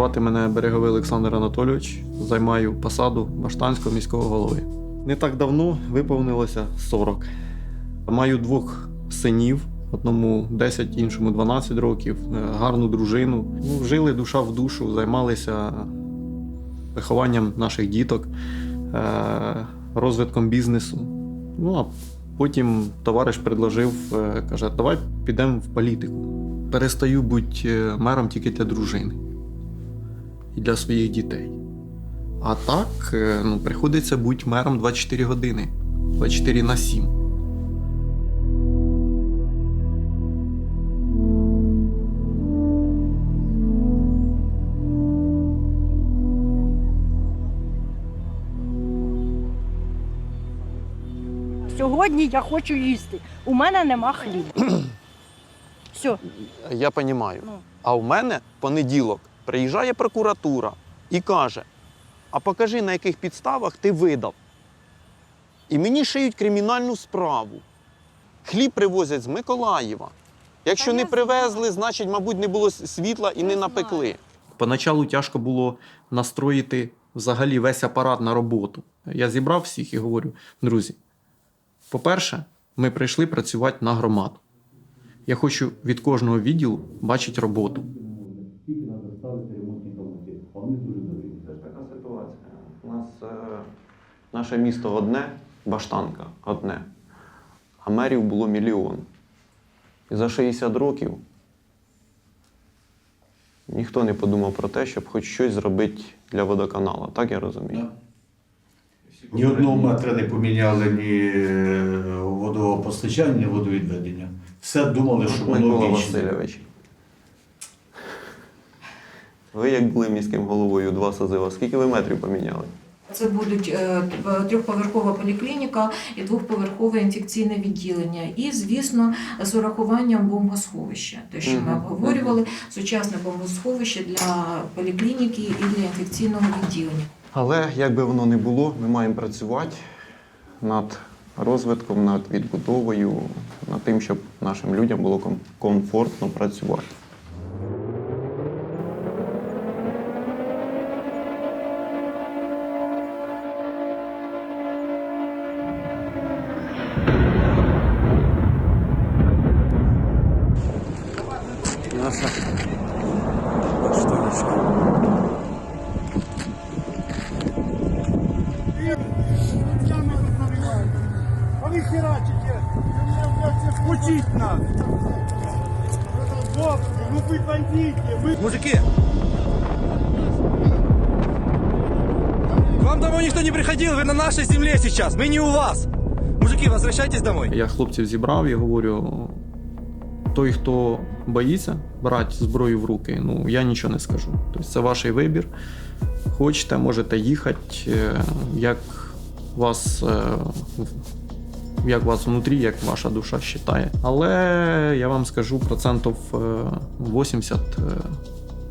Звати мене Береговий Олександр Анатолійович. Займаю посаду Баштанського міського голови. Не так давно виповнилося 40. Маю двох синів, одному 10, іншому 12 років, е, гарну дружину. Ну, жили душа в душу, займалися вихованням наших діток, е, розвитком бізнесу. Ну а потім товариш предложив, е, каже, давай підемо в політику. Перестаю бути мером тільки для дружини і для своїх дітей. А так, е, ну, приходиться бути мером 24 години, 24 на 7. Сьогодні я хочу їсти. У мене нема хліба. Все. Я розумію. Ну. А в мене понеділок приїжджає прокуратура і каже: а покажи, на яких підставах ти видав. І мені шиють кримінальну справу. Хліб привозять з Миколаєва. Якщо Та не привезли, значить, мабуть, не було світла і Я не знаю. напекли. Поначалу тяжко було настроїти взагалі весь апарат на роботу. Я зібрав всіх і говорю: друзі, по-перше, ми прийшли працювати на громаду. Я хочу від кожного відділу бачити роботу. Скільки треба ставити ремонтні колонки? А вони дуже дорогі. Це ж така ситуація. У нас е, наше місто одне, Баштанка одне, а мерів було мільйон. І за 60 років ніхто не подумав про те, щоб хоч щось зробити для водоканалу. Так я розумію? Ні одного метра не поміняли ні е, водопостачання, ні водовідведення. Все думали, що воно Микола. Васильович. Ви як були міським головою два созива, скільки ви метрів поміняли? Це будуть е, трьохповерхова поліклініка і двохповерхове інфекційне відділення. І, звісно, з урахуванням бомбосховища. Те, що ми обговорювали, сучасне бомбосховище для поліклініки і для інфекційного відділення. Але як би воно не було, ми маємо працювати над розвитком, над відбудовою, над тим, щоб нашим людям було ком- комфортно працювати. Наша штучка. А вы херачите! Учить надо! Вот, ну вы бандиты! Вы Мужики! К вам домой никто не приходил, вы на нашей земле сейчас, мы не у вас. Мужики, возвращайтесь домой. Я хлопців зібрав і говорю: той, хто боїться брати зброю в руки, ну я нічого не скажу. Тобто це ваш вибір. Хочете, можете їхати, е, як вас, е, як вас внутрі, як ваша душа вважає. Але я вам скажу процентів е, 80 е,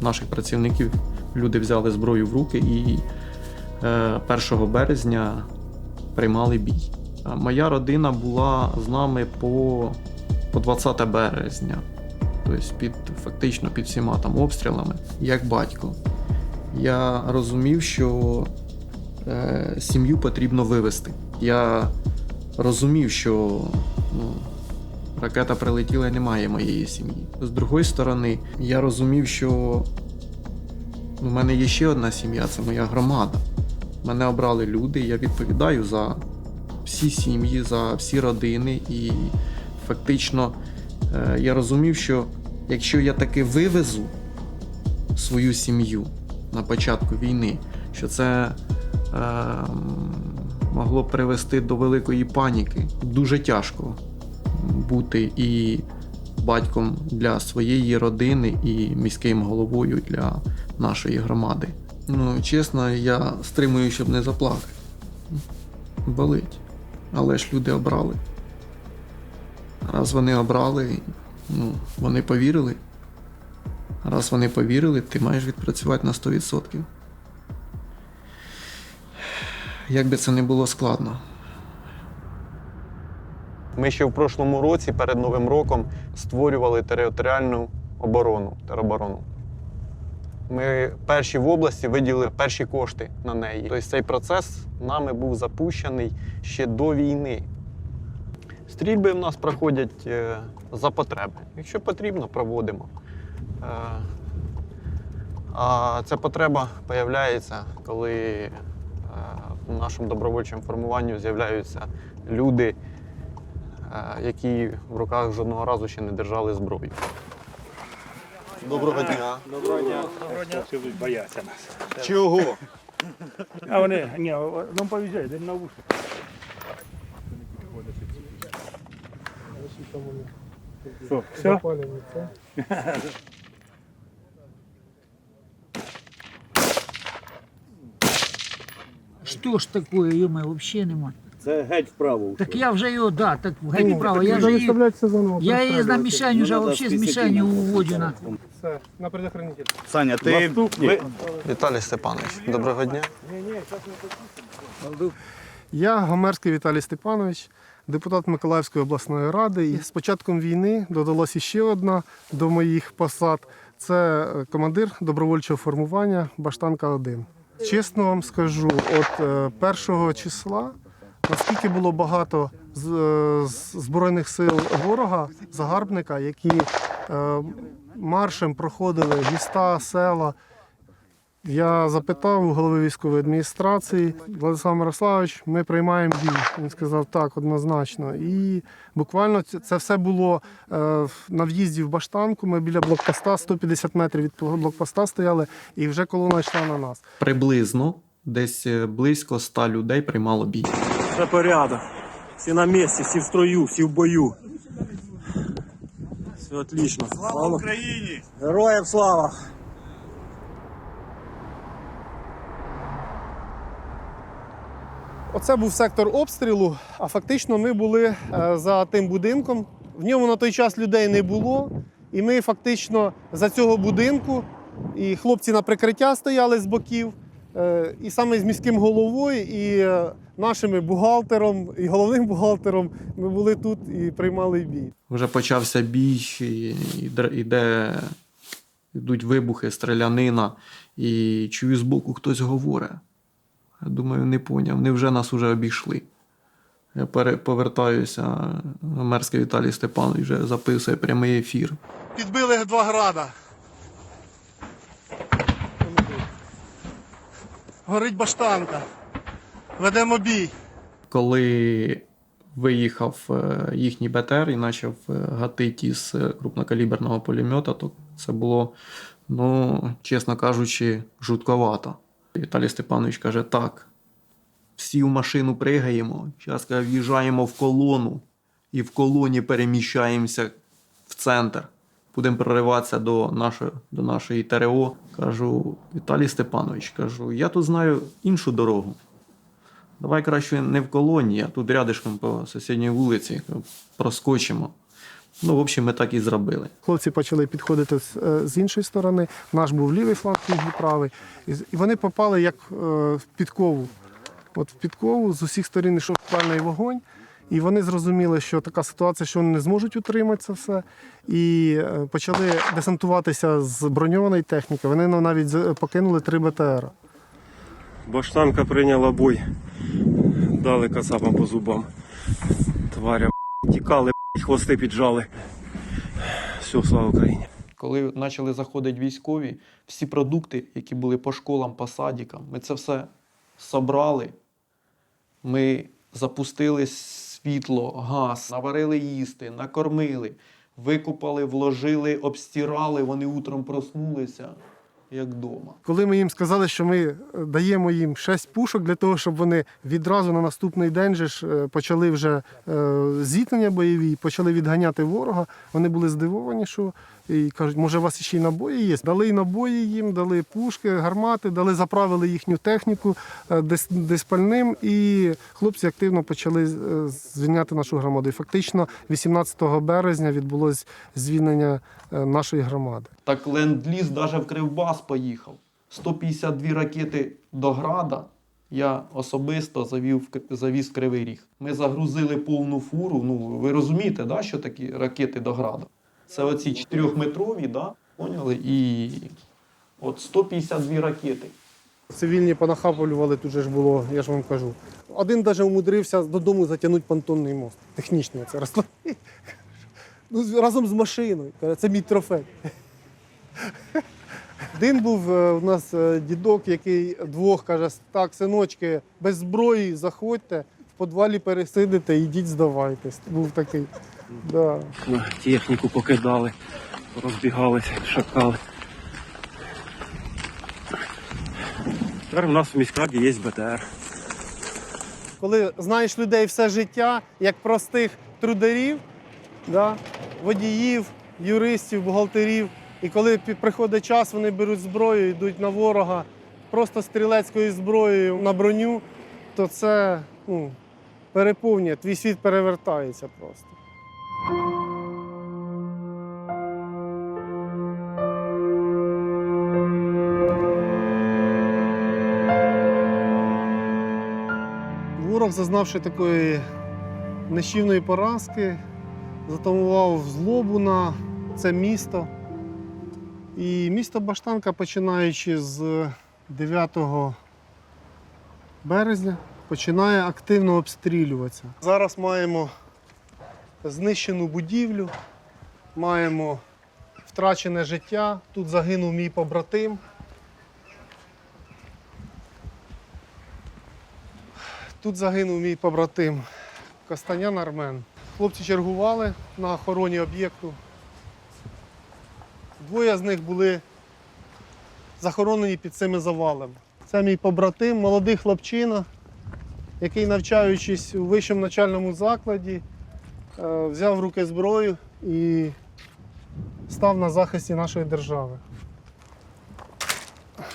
наших працівників люди взяли зброю в руки і е, 1 березня приймали бій. Моя родина була з нами по, по 20 березня, тобто під, фактично під всіма там обстрілами, як батько. Я розумів, що е, сім'ю потрібно вивезти. Я розумів, що ну, ракета прилетіла і немає моєї сім'ї. З другої сторони, я розумів, що у мене є ще одна сім'я це моя громада. Мене обрали люди, я відповідаю за всі сім'ї, за всі родини. І фактично е, я розумів, що якщо я таки вивезу свою сім'ю на початку війни, що це е, могло привести до великої паніки. Дуже тяжко бути і батьком для своєї родини, і міським головою для нашої громади. Ну, чесно, я стримую, щоб не заплакати. Болить. Але ж люди обрали. Раз вони обрали, ну, вони повірили. Раз вони повірили, ти маєш відпрацювати на 100%. Як би це не було складно. Ми ще в прошлому році, перед Новим роком, створювали територіальну оборону, тероборону. Ми перші в області виділили перші кошти на неї. Тобто цей процес нами був запущений ще до війни. Стрільби в нас проходять е, за потреби. Якщо потрібно, проводимо. Е, А ця потреба з'являється, коли е, в нашому добровольчому формуванні з'являються люди, які в руках жодного разу ще не держали зброю. Доброго дня. Будуть бояться нас. Чого? А вони, ні, нам повезет, один на вушку. Що, все? Что ж такое, ё вообще нема. Це геть вправо. Так я вже його, да, так геть право. Я вже її, я її на мішень вже вообще з мішені уводжу на. Саня, ти ви- Віталій Степанович, доброго дня. Я Гомерський Віталій Степанович, депутат Миколаївської обласної ради. І з початком війни додалася ще одна до моїх посад. Це е, командир добровольчого формування Баштанка 1. Чесно вам скажу, от е, першого числа, наскільки було багато е, збройних сил ворога, загарбника, які маршем проходили міста, села. Я запитав у голови військової адміністрації Владислав Мирославович, ми приймаємо бій. Він сказав так, однозначно. І буквально це все було е, на в'їзді в Баштанку. Ми біля блокпоста 150 метрів від блокпоста стояли, і вже колона йшла на нас. Приблизно десь е, близько 100 людей приймало бій. Це порядок. Всі на місці, всі в строю, всі в бою. Все отлично. Слава Україні! Героям слава! Оце був сектор обстрілу, а фактично ми були е, за тим будинком. В ньому на той час людей не було. І ми фактично за цього будинку, і хлопці на прикриття стояли з боків, е, і саме з міським головою, і е, нашими бухгалтером, і головним бухгалтером ми були тут і приймали бій. Вже почався бій, і, іде, йдуть вибухи, стрілянина, і чую збоку хтось говорить. Я думаю, не поняв. Вони вже нас уже обійшли. Я пере, повертаюся, мерський Віталій Степанович вже записує прямий ефір. Підбили два града. Горить баштанка. Ведемо бій. Коли виїхав е, їхній БТР і почав е, гатити із е, крупнокаліберного пулемета, то це було, ну, чесно кажучи, жутковато. Віталій Степанович каже: так, всі в машину пригаємо, зараз в'їжджаємо в колону і в колоні переміщаємося в центр. Будемо прориватися до нашої, до нашої ТРО. Кажу, Віталій Степанович, кажу, я тут знаю іншу дорогу. Давай краще не в колонії, а тут рядишком по сусідній вулиці проскочимо. Ну, в общем, ми так і зробили. Хлопці почали підходити з, е, з іншої сторони. Наш був лівий фланг, їх був правий. І, вони попали як е, в підкову. От в підкову з усіх сторін йшов пальний вогонь. І вони зрозуміли, що така ситуація, що вони не зможуть утримати це все. І е, почали десантуватися з броньованої техніки. Вони навіть покинули три БТР. Баштанка прийняла бой. Дали кацапам по зубам. Тваря тікали, хвости піджали. Все, слава Україні. Коли почали заходити військові, всі продукти, які були по школам, по садикам, ми це все собрали. Ми запустили світло, газ, наварили їсти, накормили, викупали, вложили, обстирали, вони утром проснулися, як вдома. Коли ми їм сказали, що ми е, даємо їм 6 пушок для того, щоб вони відразу на наступний день же ж е, почали вже е, зіткнення бойові, почали відганяти ворога, вони були здивовані, що і кажуть, може, у вас ще й набої є. Дали й набої їм, дали пушки, гармати, дали, заправили їхню техніку дис- диспальним, і хлопці активно почали звільняти нашу громаду. І фактично 18 березня відбулось звільнення нашої громади. Так ленд-ліз навіть в Кривбас поїхав. 152 ракети до Града я особисто завів, завіз Кривий Ріг. Ми загрузили повну фуру. Ну, ви розумієте, да, що такі ракети до Града? Це оці 4-метрові, да, поняли? І От 152 ракети. Цивільні понахапували, тут же ж було, я ж вам кажу. Один навіть умудрився додому затягнути понтонний мост. Технічно це розповів. Ну, разом з машиною. Це мій трофей. Один був е, у нас е, дідок, який двох каже: так, синочки, без зброї заходьте, в подвалі пересидите, йдіть, здавайтесь. Був такий. Да. Техніку покидали, розбігалися, шакали. Тепер у нас в міськраді є БТР. коли знаєш людей все життя, як простих трударів, да, водіїв, юристів, бухгалтерів. І коли приходить час, вони беруть зброю, йдуть на ворога просто стрілецькою зброєю на броню, то це ну, переповнює, твій світ перевертається просто. Ворог, зазнавши такої нищівної поразки, затамував злобу на це місто. І місто Баштанка, починаючи з 9 березня, починає активно обстрілюватися. Зараз маємо знищену будівлю, маємо втрачене життя. Тут загинув мій побратим. Тут загинув мій побратим Костанян Армен. Хлопці чергували на охороні об'єкту. Двоє з них були захоронені під цими завалами. Це мій побратим, молодий хлопчина, який, навчаючись у вищому навчальному закладі, е, взяв в руки зброю і став на захисті нашої держави.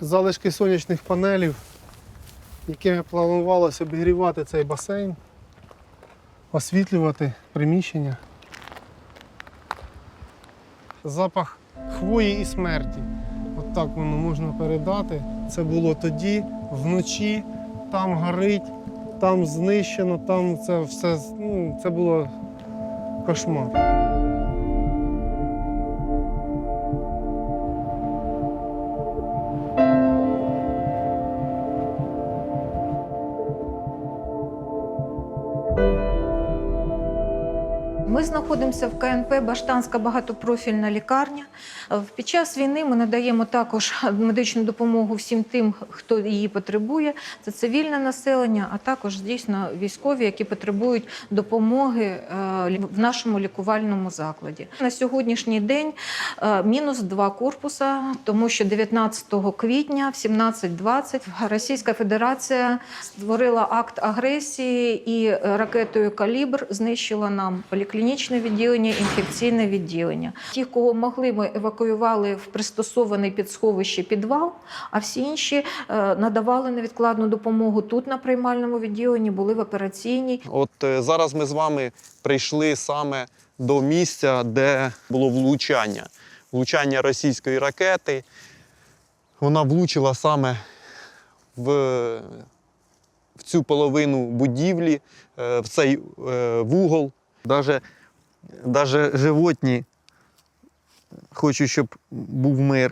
Залишки сонячних панелів якими планувалося обігрівати цей басейн, освітлювати приміщення. Запах хвої і смерті. От так воно можна передати. Це було тоді, вночі, там горить, там знищено, там це все ну, це було кошмар. Знаходимося в КНП Баштанська багатопрофільна лікарня. Е, Під час війни ми надаємо також медичну допомогу всім тим, хто її потребує. Це цивільне населення, а також дійсно військові, які потребують допомоги е, в нашому лікувальному закладі. На сьогоднішній день е, мінус два корпуса, тому що 19 квітня в 17.20 Російська Федерація створила акт агресії і ракетою Калібр знищила нам поліклінічне відділення, інфекційне відділення. Ті, кого могли, ми евакуювали в пристосований під сховище підвал, а всі інші е, надавали невідкладну допомогу тут на приймальному відділенні, були в операційній. От е, зараз ми з вами прийшли саме до місця, де було влучання. Влучання російської ракети. Вона влучила саме в, в цю половину будівлі, е, в цей вугол. Даже, даже животні хочуть, щоб був мир.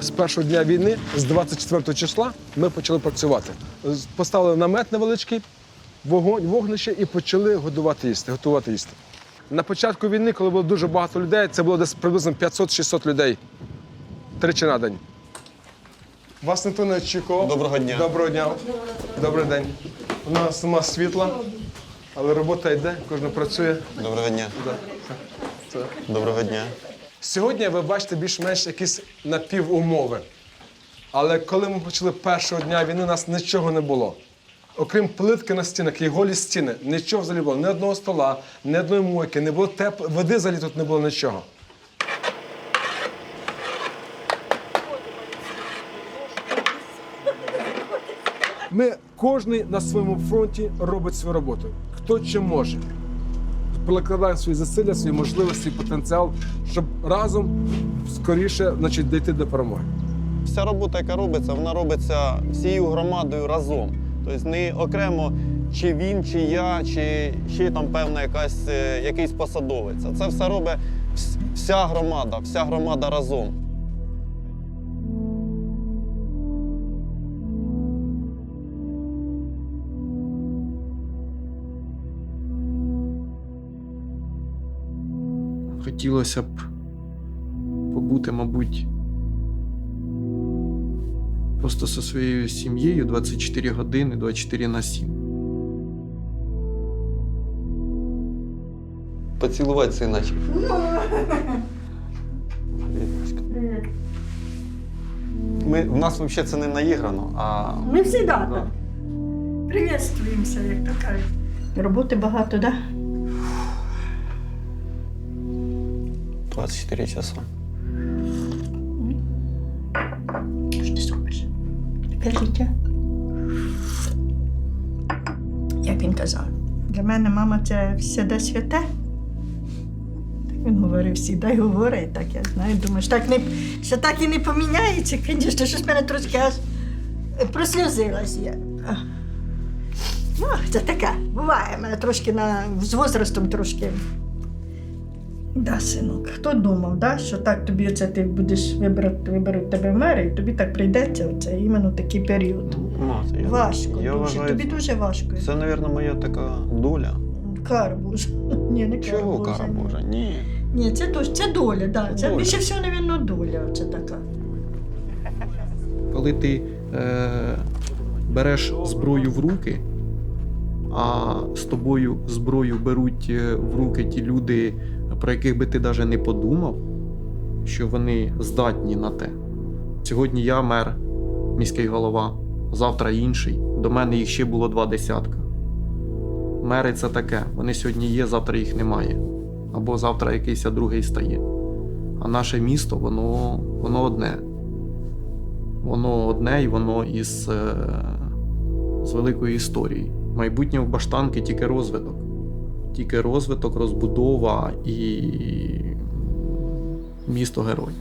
З першого дня війни, з 24 числа, ми почали працювати. Поставили намет невеличкий, вогонь, вогнище і почали годувати їсти, готувати їсти. На початку війни, коли було дуже багато людей, це було десь приблизно 500-600 людей. Тричі на день. Вас ніхто не очікував. Доброго дня. Доброго дня. Добрий день. У нас нема світла, але робота йде, кожен працює. Доброго дня. Да. Це. Доброго дня. Сьогодні ви бачите більш-менш якісь напівумови. Але коли ми почали першого дня війни, у нас нічого не було. Окрім плитки на стінах і голі стіни, нічого взагалі було. Ні одного стола, ні одної мойки, не було теп... води взагалі тут не було нічого. Ми кожен на своєму фронті робить свою роботу. Хто чим може. Прикладаємо свої зусилля, свої можливості, потенціал, щоб разом скоріше значить, дійти до перемоги. Вся робота, яка робиться, вона робиться всією громадою разом. Тобто не окремо чи він, чи я, чи ще там певна якась, е, якийсь посадовець. Це все робить вся громада, вся громада разом. Хотілося б побути, мабуть, просто зі своєю сім'єю 24 години, 24 на 7. Поцілувати сина. Ми, в нас взагалі це не наіграно, а Ми всі Да. так. Приветствуємося, як то кажуть. Роботи багато, так? 24 часа. Що ти зробиш? Таке життя. Як він казав, для мене мама це все святе. Так він говорив всі, й говорить, так я знаю. Думаю, що так, не, що так і не поміняється, звісно, щось мене трошки аж просльозилась я. Ну, це таке, буває, мене трошки на, з возрастом трошки. Да, синок, хто думав, да, що так тобі оце ти будеш вибирати, виберуть тебе в мери, і тобі так прийдеться оце іменно такий період. Мати, я, Важко, я дуже. вважаю, тобі дуже важко. Це, мабуть, моя така доля. Кара Божа. Ні, не кара Чого Божа. кара. Божа? Ні. Ні, це, то- це доля, да. Це Доля. більше всього, мабуть, доля. Оце така. Коли ти е, береш зброю в руки, а з тобою зброю беруть е, в руки ті люди, про яких би ти навіть не подумав, що вони здатні на те. Сьогодні я мер, міський голова, завтра інший. До мене їх ще було два десятка. Мери це таке. Вони сьогодні є, завтра їх немає. Або завтра якийсь другий стає. А наше місто, воно, воно одне. Воно одне і воно із е, з великої історії. Майбутнє в баштанки тільки розвиток. Тільки розвиток, розбудова і місто герой.